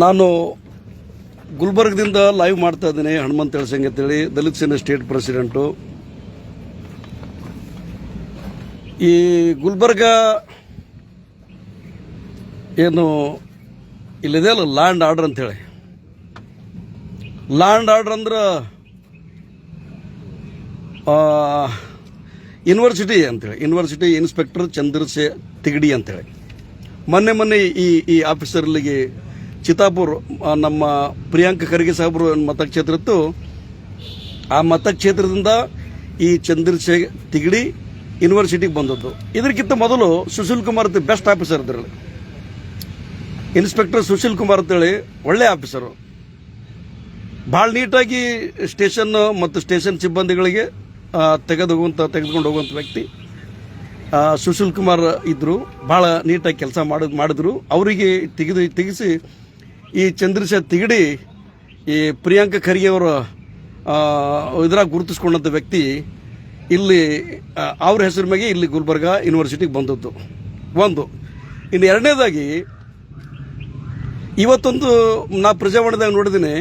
ನಾನು ಗುಲ್ಬರ್ಗದಿಂದ ಲೈವ್ ಮಾಡ್ತಾ ಇದ್ದೀನಿ, ಹನುಮಂತ ಅಂತ ಅಂತೇಳಿ, ದಲಿತ ಸೇನೆ ಸ್ಟೇಟ್ ಪ್ರೆಸಿಡೆಂಟು ಈ ಗುಲ್ಬರ್ಗ ಏನು ಇಲ್ಲಿದೆ ಅಲ್ಲ ಲ್ಯಾಂಡ್ ಆರ್ಡರ್ ಅಂತೇಳಿ. ಲ್ಯಾಂಡ್ ಆರ್ಡರ್ ಅಂದ್ರೆ ಯೂನಿವರ್ಸಿಟಿ ಅಂತೇಳಿ ಯೂನಿವರ್ಸಿಟಿ ಇನ್ಸ್ಪೆಕ್ಟರ್ ಚಂದ್ರಸೆ ತಿಗಡಿ ಅಂತೇಳಿ. ಮೊನ್ನೆ ಮೊನ್ನೆ ಈ ಈ ಆಫೀಸರ್ ಆ, ನಮ್ಮ ಪ್ರಿಯಾಂಕ ಖರ್ಗೆ ಸಾಹೇಬರು ಮತಕ್ಷೇತ್ರ ಇತ್ತು ಆ ಮತಕ್ಷೇತ್ರದಿಂದ ಈ ಚಂದ್ರಶೇ ತಿಗಡಿ ಯೂನಿವರ್ಸಿಟಿಗೆ ಬಂದದ್ದು. ಇದಕ್ಕಿಂತ ಮೊದಲು ಸುಶೀಲ್ ಕುಮಾರ್ ಅಂತ ಬೆಸ್ಟ್ ಆಫೀಸರ್ ಇದ್ರಲ್ಲಿ. ಇನ್ಸ್ಪೆಕ್ಟರ್ ಸುಶೀಲ್ ಕುಮಾರ್ ಅಂತೇಳಿ ಒಳ್ಳೆ ಆಫೀಸರು. ಭಾಳ ನೀಟಾಗಿ ಸ್ಟೇಷನ್ ಮತ್ತು ಸ್ಟೇಷನ್ ಸಿಬ್ಬಂದಿಗಳಿಗೆ ತೆಗೆದು ಹೋಗುವಂಥ ತೆಗೆದುಕೊಂಡು ಹೋಗುವಂಥ ವ್ಯಕ್ತಿ ಸುಶೀಲ್ ಕುಮಾರ್ ಇದ್ದರು ಭಾಳ ನೀಟಾಗಿ ಕೆಲಸ ಮಾಡೋದು ಮಾಡಿದ್ರು. ಅವರಿಗೆ ತೆಗೆದು ತೆಗೆಸಿ ಈ ಚಂದ್ರಶೇಖರ್ ತಿಗಡಿ ಈ ಪ್ರಿಯಾಂಕ ಖರ್ಗೆ ಅವರ ಇದ್ರಾಗ ಗುರುತಿಸ್ಕೊಂಡಂಥ ವ್ಯಕ್ತಿ ಇಲ್ಲಿ ಅವ್ರ ಹೆಸರು ಮ್ಯಾಗೆ ಇಲ್ಲಿ ಗುಲ್ಬರ್ಗ ಯೂನಿವರ್ಸಿಟಿಗೆ ಬಂದದ್ದು. ಒಂದು. ಇನ್ನು ಎರಡನೇದಾಗಿ, ಇವತ್ತೊಂದು ನಾ ಪ್ರಜಾವಾಣಿದಾಗ ನೋಡಿದ್ದೀನಿ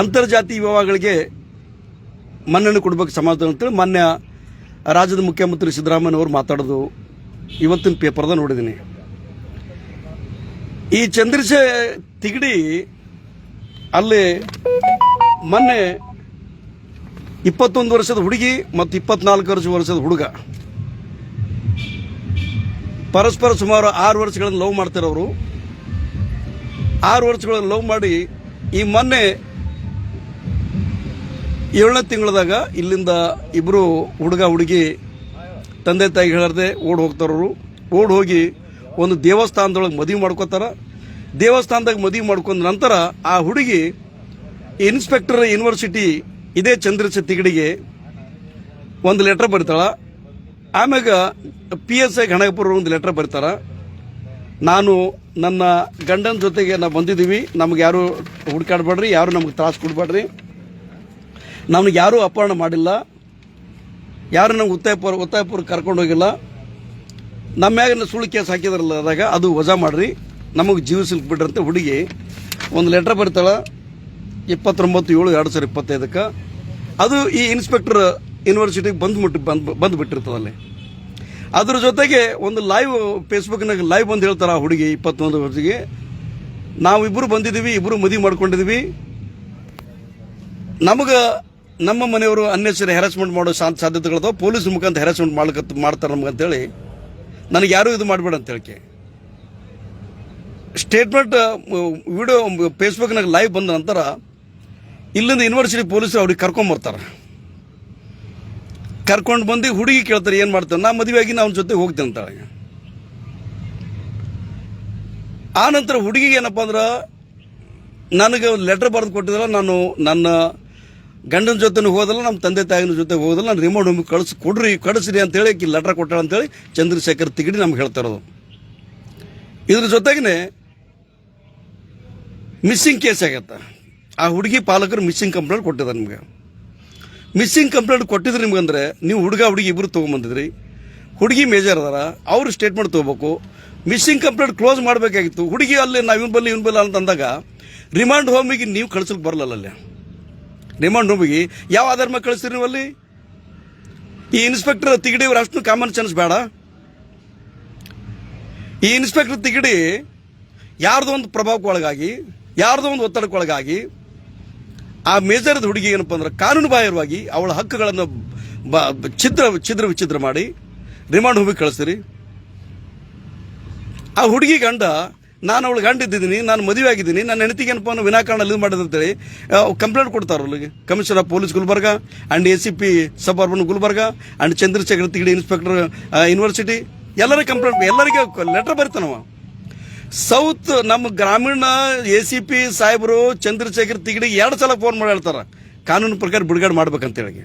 ಅಂತರ್ಜಾತಿ ವಿವಾಹಗಳಿಗೆ ಮನ್ನಣೆ ಕೊಡಬೇಕು ಸಮಾಜ ಅಂತೇಳಿ ಮಾನ್ಯ ರಾಜ್ಯದ ಮುಖ್ಯಮಂತ್ರಿ ಸಿದ್ದರಾಮಯ್ಯ ಅವರು ಮಾತಾಡೋದು ಇವತ್ತಿನ ಪೇಪರ್ದಾಗ ನೋಡಿದ್ದೀನಿ ಈ ಚಂದ್ರಶೇ ತಿಗಡಿ ಅಲ್ಲಿ ಮೊನ್ನೆ ಇಪ್ಪತ್ತೊಂದು ವರ್ಷದ ಹುಡುಗಿ ಮತ್ತು ಇಪ್ಪತ್ನಾಲ್ಕು ವರ್ಷ ವರ್ಷದ ಹುಡುಗ ಪರಸ್ಪರ ಸುಮಾರು ಆರು ವರ್ಷಗಳನ್ನು ಲವ್ ಮಾಡ್ತಿರೋರು. ಆರು ವರ್ಷಗಳನ್ನು ಲವ್ ಮಾಡಿ ಈ ಮೊನ್ನೆ ಏಳನೇ ತಿಂಗಳದಾಗ ಇಲ್ಲಿಂದ ಇಬ್ಬರು ಹುಡುಗ ಹುಡುಗಿ ತಂದೆ ತಾಯಿ ಹೇಳದೆ ಓಡ್ ಹೋಗ್ತಾರವರು. ಓಡ್ ಹೋಗಿ ಒಂದು ದೇವಸ್ಥಾನದೊಳಗೆ ಮದುವೆ ಮಾಡ್ಕೋತಾರ. ದೇವಸ್ಥಾನದಾಗ ಮದುವೆ ಮಾಡ್ಕೊಂಡ ನಂತರ ಆ ಹುಡುಗಿ ಇನ್ಸ್ಪೆಕ್ಟರ್ ಯೂನಿವರ್ಸಿಟಿ ಇದೇ ಚಂದ್ರಶ ತಿಗಡಿಗೆ ಒಂದು ಲೆಟ್ರ್ ಬರ್ತಾಳ. ಆಮ್ಯಾಗ ಪಿ ಎಸ್ ಐ ಗಣಗಪುರ ಒಂದು ಲೆಟ್ರ್ ಬರ್ತಾರ. ನಾನು ನನ್ನ ಗಂಡನ ಜೊತೆಗೆ ನಾವು ಬಂದಿದ್ದೀವಿ. ನಮ್ಗೆ ಯಾರು ಹುಡುಕಾಡ್ಬೇಡ್ರಿ, ಯಾರು ನಮ್ಗೆ ತ್ರಾಸು ಕೊಡ್ಬೇಡ್ರಿ. ನಮ್ಗೆ ಯಾರೂ ಅಪಹರಣ ಮಾಡಿಲ್ಲ. ಯಾರು ನಮ್ಗೆ ಒತ್ತಾಯಪುರ ಒತ್ತಾಯಪುರ ಕರ್ಕೊಂಡು ಹೋಗಿಲ್ಲ. ನಮ್ಮ ಮ್ಯಾಗ ಸುಳ್ಳು ಕೇಸ್ ಹಾಕಿದ್ರಲ್ಲ ಅದಾಗ ಅದು ವಜಾ ಮಾಡ್ರಿ. ನಮಗೆ ಜೀವ ಸಿಲ್ಕ್ ಬಿಡ್ರಿ ಹುಡುಗಿ. ಒಂದು ಲೆಟರ್ ಬರ್ತಾಳೆ, ಇಪ್ಪತ್ತೊಂಬತ್ತು ಏಳು ಎರಡು ಸಾವಿರ ಇಪ್ಪತ್ತೈದಕ್ಕೆ. ಅದು ಈ ಇನ್ಸ್ಪೆಕ್ಟರ್ ಯೂನಿವರ್ಸಿಟಿಗೆ ಬಂದು ಮುಟ್ಟಿ, ಬಂದು ಬಂದು ಬಿಟ್ಟಿರ್ತದೆ ಅಲ್ಲಿ ಅದ್ರ ಜೊತೆಗೆ ಒಂದು ಲೈವ್ ಫೇಸ್ಬುಕ್ನಾಗ ಲೈವ್ ಬಂದು ಹೇಳ್ತಾರೆ ಆ ಹುಡುಗಿ ಇಪ್ಪತ್ತೊಂದು ವರ್ಷಿಗೆ. ನಾವು ಇಬ್ಬರು ಬಂದಿದ್ದೀವಿ ಇಬ್ಬರು ಮದುವೆ ಮಾಡ್ಕೊಂಡಿದ್ದೀವಿ ನಮಗೆ ನಮ್ಮ ಮನೆಯವರು ಅನ್ನೆಸರಿ ಹೆರಾಸ್ಮೆಂಟ್ ಮಾಡೋ ಸಾ- ಸಾಧ್ಯತೆಗಳದಾವ. ಪೊಲೀಸ್ ಮುಖಾಂತರ ಹೆರಾಸ್ಮೆಂಟ್ ಮಾಡ್ಲಕ ಮಾಡ್ತಾರೆ ನಮ್ಗೆ ಅಂತೇಳಿ ನನಗೆ ಯಾರೂ ಇದು ಮಾಡಬೇಡ ಅಂತ ಹೇಳಿಕೆ. ಸ್ಟೇಟ್ಮೆಂಟ್ ವಿಡಿಯೋ ಫೇಸ್ಬುಕ್ನಾಗ ಲೈವ್ ಬಂದ ನಂತರ ಇಲ್ಲಿಂದ ಯೂನಿವರ್ಸಿಟಿ ಪೊಲೀಸರು ಅವ್ರಿಗೆ ಕರ್ಕೊಂಬರ್ತಾರೆ ಕರ್ಕೊಂಡು ಬಂದು ಹುಡುಗಿ ಕೇಳ್ತಾರೆ, ಏನು ಮಾಡ್ತಾರೆ ನಾ ಮದುವೆಯಾಗಿ ನಾವು ಜೊತೆ ಹೋಗ್ತೇನೆ ಅಂತಾಳೆ. ಆ ನಂತರ ಹುಡುಗಿಗೆ ಏನಪ್ಪ ಅಂದ್ರೆ, ನನಗೆ ಲೆಟರ್ ಬರೆದು ಕೊಟ್ಟಿದ್ರೆ ನಾನು ನನ್ನ ಗಂಡನ ಜೊತೆ ಹೋದಲ್ಲ, ನಮ್ಮ ತಂದೆ ತಾಯಿನ ಜೊತೆ ಹೋದಲ್ಲ, ನಾನು ರಿಮೋಟ್ ಹೋಗಿ ಕಳಿಸಿ ಕೊಡ್ರಿ, ಕಳಿಸ್ರಿ ಅಂತೇಳಿ ಆಕಿ ಲೆಟರ್ ಕೊಟ್ಟಾಳ ಅಂತೇಳಿ ಚಂದ್ರಶೇಖರ್ ತಿಗಡಿ ನಮ್ಗೆ ಹೇಳ್ತಾರದು ಇದ್ರ ಜೊತೆಗೇ ಮಿಸ್ಸಿಂಗ್ ಕೇಸ್ ಆಗತ್ತೆ. ಆ ಹುಡುಗಿ ಪಾಲಕರು ಮಿಸ್ಸಿಂಗ್ ಕಂಪ್ಲೇಂಟ್ ಕೊಟ್ಟಿದ್ದಾರೆ ನಿಮಗೆ. ಮಿಸ್ಸಿಂಗ್ ಕಂಪ್ಲೇಂಟ್ ಕೊಟ್ಟಿದ್ರಿ ನಿಮ್ಗಂದ್ರೆ ನೀವು ಹುಡುಗ, ಹುಡುಗಿ ಇಬ್ಬರು ತೊಗೊಂಬಂದಿದ್ರಿ. ಹುಡುಗಿ ಮೇಜರ್ ಅದಾರ, ಅವ್ರು ಸ್ಟೇಟ್ಮೆಂಟ್ ತೊಗೋಬೇಕು. ಮಿಸ್ಸಿಂಗ್ ಕಂಪ್ಲೇಂಟ್ ಕ್ಲೋಸ್ ಮಾಡಬೇಕಾಗಿತ್ತು. ಹುಡುಗಿ ಅಲ್ಲಿ, ನಾವು ಇವನ್ ಬಲ್ಲಿ, ಇವನ್ ಬಲ್ಲ ಅಂತಂದಾಗ ರಿಮಾಂಡ್ ಹೋಮಿಗೆ ನೀವು ಕಳ್ಸಲಿಕ್ಕೆ ಬರಲಲ್ಲ ಅಲ್ಲಿ. ರಿಮಾಂಡ್ ರೂಮಿಗೆ ಯಾವ ಆಧಾರ ಮೇಲೆ ಕಳಿಸ್ತೀರಿ ನೀವು ಅಲ್ಲಿ ಈ ಇನ್ಸ್ಪೆಕ್ಟರ್ ತಿಗಡಿ ಇವ್ರು ಅಷ್ಟು ಕಾಮನ್ ಸೆನ್ಸ್ ಬೇಡ. ಈ ಇನ್ಸ್ಪೆಕ್ಟರ್ ತಿಗಡಿ ಯಾರ್ದೋ ಒಂದು ಪ್ರಭಾವಕ್ಕೊಳಗಾಗಿ ಯಾರ್ದೋ ಒಂದು ಒತ್ತಡಕ್ಕೊಳಗಾಗಿ ಆ ಮೇಜರ್ದ ಹುಡುಗಿ ಏನಪ್ಪ ಅಂದ್ರೆ ಕಾನೂನು ಬಾಹಿರವಾಗಿ ಅವಳ ಹಕ್ಕುಗಳನ್ನು ಬ- ಚಿತ್ರ ಛಿದ್ರ ವಿಚ್ಛಿದ್ರ ಮಾಡಿ ರಿಮಾಂಡ್ ಹೋಗಿ ಕಳಿಸ್ತೀರಿ. ಆ ಹುಡುಗಿ ಗಂಡ ನಾನು ಅವಳು ಗಂಡ ಇದ್ದಿದ್ದೀನಿ, ನಾನು ಮದುವೆ ಆಗಿದ್ದೀನಿ, ನನ್ನ ಹೆಂಡತಿಗೆ ಏನಪ್ಪ ವಿನಾಕಾರಣ ಇದು ಮಾಡಿದ್ರು ಅಂತೇಳಿ ಕಂಪ್ಲೇಂಟ್ ಕೊಡ್ತಾರೆ ಅವ್ರಿಗೆ commissioner of police Gulbarga and A C P sub urban Gulbarga and Chandrashekar Tigadi inspector university ಎಲ್ಲರಿಗೂ ಕಂಪ್ಲೇಂಟ್ ಎಲ್ಲರಿಗೆ ಲೆಟರ್ ಬರ್ತಾನವ. ಸೌತ್ ನಮ್ಮ ಗ್ರಾಮೀಣ ಎ ಸಿ ಪಿ ಸಾಹೇಬರು ಚಂದ್ರಶೇಖರ್ ತಿಗಡಿ ಎರಡು ಸಲ ಫೋನ್ ಮಾಡಿ ಹೇಳ್ತಾರೆ. ಕಾನೂನು ಪ್ರಕಾರ ಬಿಡುಗಡೆ ಮಾಡ್ಬೇಕಂತೇಳಿ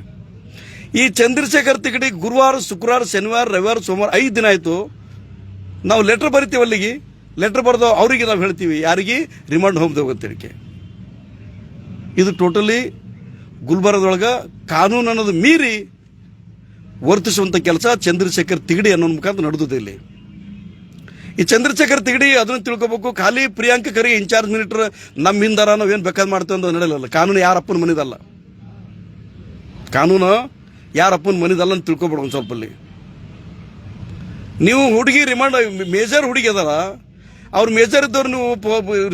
ಈ ಚಂದ್ರಶೇಖರ್ ತಿಗಡಿ ಗುರುವಾರ, ಶುಕ್ರವಾರ, ಶನಿವಾರ, ರವಿವಾರ, ಸೋಮವಾರ ಐದು ದಿನ ಆಯಿತು. ನಾವು ಲೆಟ್ರ್ ಬರಿತೀವಿ ಅಲ್ಲಿಗೆ. ಲೆಟ್ರ್ ಬರೆದು ಅವರಿಗೆ ನಾವು ಹೇಳ್ತೀವಿ, ಯಾರಿಗೆ? ರಿಮಾಂಡ್ ಹೋಮ್ ಹೋಗಂತೇಳಿಕೆ ಇದು ಟೋಟಲಿ ಗುಲ್ಬರ್ಗದೊಳಗೆ ಕಾನೂನು ಅನ್ನೋದು ಮೀರಿ ವರ್ತಿಸುವಂಥ ಕೆಲಸ ಚಂದ್ರಶೇಖರ್ ತಿಗಡಿ ಅನ್ನೋ ಮುಖಾಂತರ ನಡೆದಿದೆ ಇಲ್ಲಿ. ಈ ಚಂದ್ರಶೇಖರ್ ತಿಗಡಿ ಅದನ್ನು ತಿಳ್ಕೊಬೇಕು. ಖಾಲಿ ಪ್ರಿಯಾಂಕ ಖರ್ಗೆ ಇನ್ಚಾರ್ಜ್ ಮಿನಿಸ್ಟರ್ ನಮ್ಮ ಹಿಂದಾರ ಏನು ಬೇಕಾದ್ ಮಾಡ್ತೇವೆ ಅಂತ ನಡೆಯಲ್ಲ. ಕಾನೂನು ಯಾರ ಅಪ್ಪನ ಮನಿದಲ್ಲ. ಕಾನೂನು ಯಾರ ಅಪ್ಪನ ಮನಿದಲ್ಲ ಅಂತ ತಿಳ್ಕೊಬೇಡ ಒಂದು ಸ್ವಲ್ಪ ಅಲ್ಲಿ. ನೀವು ಹುಡುಗಿ ರಿಮಾಂಡ್, ಮೇಜರ್ ಹುಡುಗಿ ಅದಾರ ಅವ್ರು ಮೇಜರ್ ಇದ್ದವ್ರು ನೀವು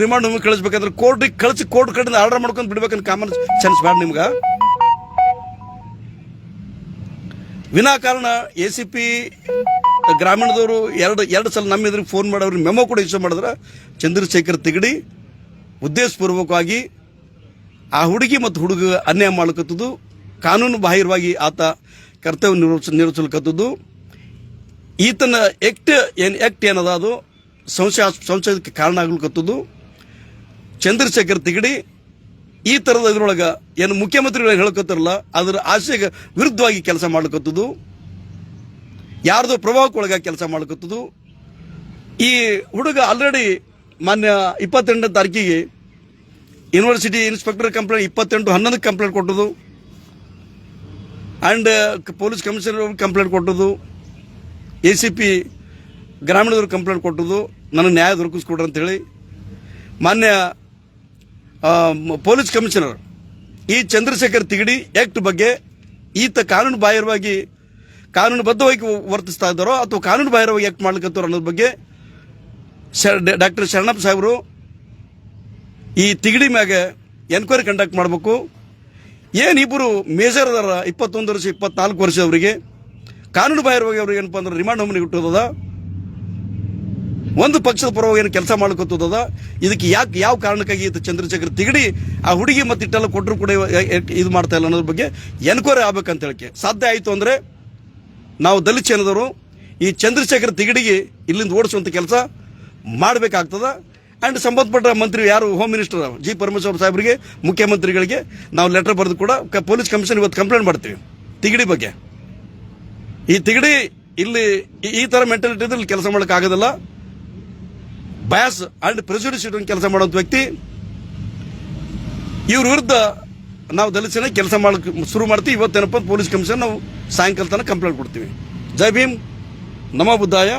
ರಿಮಾಂಡ್ ಹೋಗಿ ಕಳಿಸ್ಬೇಕಂದ್ರೆ ಕೋರ್ಟಿಗೆ ಕಳಿಸಿ ಕೋರ್ಟ್ ಕಡೆಯಿಂದ ಆರ್ಡರ್ ಮಾಡ್ಕೊಂಡು ಬಿಡ್ಬೇಕಂತ ಕಾಮನ್ ಚಾನ್ಸ್ ಬೇಡ ನಿಮ್ಗೆ. ವಿನಾಕಾರಣ ಎ ಸಿ ಪಿ ಗ್ರಾಮೀಣದವರು ಎರಡು ಎರಡು ಸಲ ನಮ್ಮ ಎದುರಿಗೆ ಫೋನ್ ಮಾಡಿ ಅವ್ರಿಗೆ ಮೆಮೊ ಕೂಡ ಇಶ್ಯೂ ಮಾಡಿದ್ರೆ ಚಂದ್ರಶೇಖರ್ ತಿಗಡಿ ಉದ್ದೇಶಪೂರ್ವಕವಾಗಿ ಆ ಹುಡುಗಿ ಮತ್ತು ಹುಡುಗ ಅನ್ಯಾಯ ಮಾಡ್ಲಕತ್ತದು ಕಾನೂನು ಬಾಹಿರವಾಗಿ ಆತ ಕರ್ತವ್ಯ ನಿರ್ವಹಿಸ ನಿರ್ವಹಿಸಲಿಕ್ಕತ್ತದ್ದು ಈತನ ಎಕ್ಟ್ ಏನು ಎಕ್ಟ್ ಏನದ ಅದು? ಸಂಶಯ ಸಂಶಯಕ್ಕೆ ಕಾರಣ ಆಗ್ಲಿಕ್ಕತ್ತದು ಚಂದ್ರಶೇಖರ್ ತಿಗಡಿ, ಈ ಥರದ ಇದ್ರೊಳಗೆ ಏನು ಮುಖ್ಯಮಂತ್ರಿಗಳು ಹೇಳ್ಕೊತಾರಲ್ಲ, ಅದರ ಆಶೆಗೆ ವಿರುದ್ಧವಾಗಿ ಕೆಲಸ ಮಾಡ್ಲಕತ್ತದು ಯಾರ್ದೋ ಪ್ರಭಾವಕ್ಕೊಳಗಾಗಿ ಕೆಲಸ ಮಾಡ್ಲಕತ್ತದು ಈ ಹುಡುಗ ಆಲ್ರೆಡಿ ಮಾನ್ಯ ಇಪ್ಪತ್ತೆಂಟನೇ ತಾರೀಕಿಗೆ ಯೂನಿವರ್ಸಿಟಿ ಇನ್ಸ್ಪೆಕ್ಟರ್ ಕಂಪ್ಲೇಂಟ್ ಇಪ್ಪತ್ತೆಂಟು ಹನ್ನೊಂದಕ್ಕೆ ಕಂಪ್ಲೇಂಟ್ ಕೊಟ್ಟದು ಆ್ಯಂಡ್ ಪೊಲೀಸ್ ಕಮಿಷನರ್ ಕಂಪ್ಲೇಂಟ್ ಕೊಟ್ಟದು ಎ ಸಿ ಪಿ ಗ್ರಾಮೀಣದವ್ರು ಕಂಪ್ಲೇಂಟ್ ಕೊಟ್ಟದು ನನಗೆ ನ್ಯಾಯ ದೊರಕಿಸ್ಕೊಡ್ರಿ ಅಂತೇಳಿ ಮಾನ್ಯ ಪೊಲೀಸ್ ಕಮಿಷನರ್ ಈ ಚಂದ್ರಶೇಖರ್ ತಿಗಡಿ ಆ್ಯಕ್ಟ್ ಬಗ್ಗೆ ಈತ ಕಾನೂನು ಬಾಹಿರವಾಗಿ ಕಾನೂನುಬದ್ಧವಾಗಿ ವರ್ತಿಸ್ತಾ ಇದ್ದಾರೋ ಅಥವಾ ಕಾನೂನು ಬಾಹಿರವಾಗಿ ಆ್ಯಕ್ಟ್ ಮಾಡ್ಲಿಕ್ಕತ್ತಾರೋ ಅನ್ನೋದ್ರ ಬಗ್ಗೆ ಡಾಕ್ಟರ್ ಶರಣಪ್ಪ ಸಾಹೇಬರು ಈ ತಿಗಡಿ ಮ್ಯಾಗೆ ಎನ್ಕ್ವೈರಿ ಕಂಡಕ್ಟ್ ಮಾಡಬೇಕು. ಇಬ್ಬರು ಮೇಜರ್ ಅದಾರ, ಇಪ್ಪತ್ತೊಂದು ವರ್ಷ, ಇಪ್ಪತ್ನಾಲ್ಕು ವರ್ಷ ಅವರಿಗೆ ಕಾನೂನು ಬಾಹಿರವಾಗಿ ಅವ್ರಿಗೆ ಏನಪ್ಪ ಅಂದ್ರೆ ರಿಮಾಂಡ್ ಹೋಮನಿಗೆ ಇಟ್ಟೋದದ ಒಂದು ಪಕ್ಷದ ಪರವಾಗಿ ಏನು ಕೆಲಸ ಮಾಡ್ಕೊತದ ಇದಕ್ಕೆ ಯಾಕೆ ಯಾವ ಕಾರಣಕ್ಕಾಗಿ ಈತ ಚಂದ್ರಶೇಖರ್ ತಿಗಡಿ ಆ ಹುಡುಗಿ ಮತ್ತೆ ಇಟ್ಟೆಲ್ಲ ಕೊಟ್ಟರು ಕೂಡ ಇದು ಮಾಡ್ತಾ ಇಲ್ಲ ಅನ್ನೋದ್ರ ಬಗ್ಗೆ ಎನ್ಕ್ವೈರಿ ಆಗ್ಬೇಕಂತ ಹೇಳಕ್ಕೆ ಸಾಧ್ಯ ಆಯಿತು ಅಂದರೆ ನಾವು ದಲಿತ ಜನದವರು ಈ ಚಂದ್ರಶೇಖರ್ ತಿಗಡಿಗೆ ಇಲ್ಲಿಂದ ಓಡಿಸುವಂಥ ಕೆಲಸ ಮಾಡಬೇಕಾಗ್ತದ. ಆ್ಯಂಡ್ ಸಂಬಂಧಪಟ್ಟ ಮಂತ್ರಿ ಯಾರು? ಹೋಮ್ ಮಿನಿಸ್ಟರ್ ಜಿ ಪರಮೇಶ್ವರ್ ಸಾಹೇಬರಿಗೆ, ಮುಖ್ಯಮಂತ್ರಿಗಳಿಗೆ ನಾವು ಲೆಟರ್ ಬರೆದು ಕೂಡ ಪೊಲೀಸ್ ಕಮಿಷನ್ ಇವತ್ತು ಕಂಪ್ಲೇಂಟ್ ಮಾಡ್ತೀವಿ ತಿಗಡಿ ಬಗ್ಗೆ. ಈ ತಿಗಡಿ ಇಲ್ಲಿ ಈ- ಥರ ಮೆಂಟಾಲಿಟಿ ಇದ್ರೆ ಕೆಲಸ ಮಾಡೋಕೆ ಆಗೋದಿಲ್ಲ ಬಯಾಸ್ ಅಂಡ್ ಪ್ರೆಜುಡಿಸ್ ಇಟ್ಕೊಂಡು ಕೆಲಸ ಮಾಡುವಂತ ವ್ಯಕ್ತಿ, ಇವ್ರ ವಿರುದ್ಧ ನಾವು ದಲಿತ ಕೆಲಸ ಮಾಡಕ್ಕೆ ಶುರು ಮಾಡ್ತೀವಿ. ಇವತ್ತೇನಪ್ಪ, ಪೊಲೀಸ್ ಕಮಿಷನ್, ನಾವು ಸಾಯಂಕಾಲ ತನಕ ಕಂಪ್ಲೇಂಟ್ ಕೊಡ್ತೀವಿ. ಜೈ ಭೀಮ್. ನಮ ಬುದ್ಧಾಯ.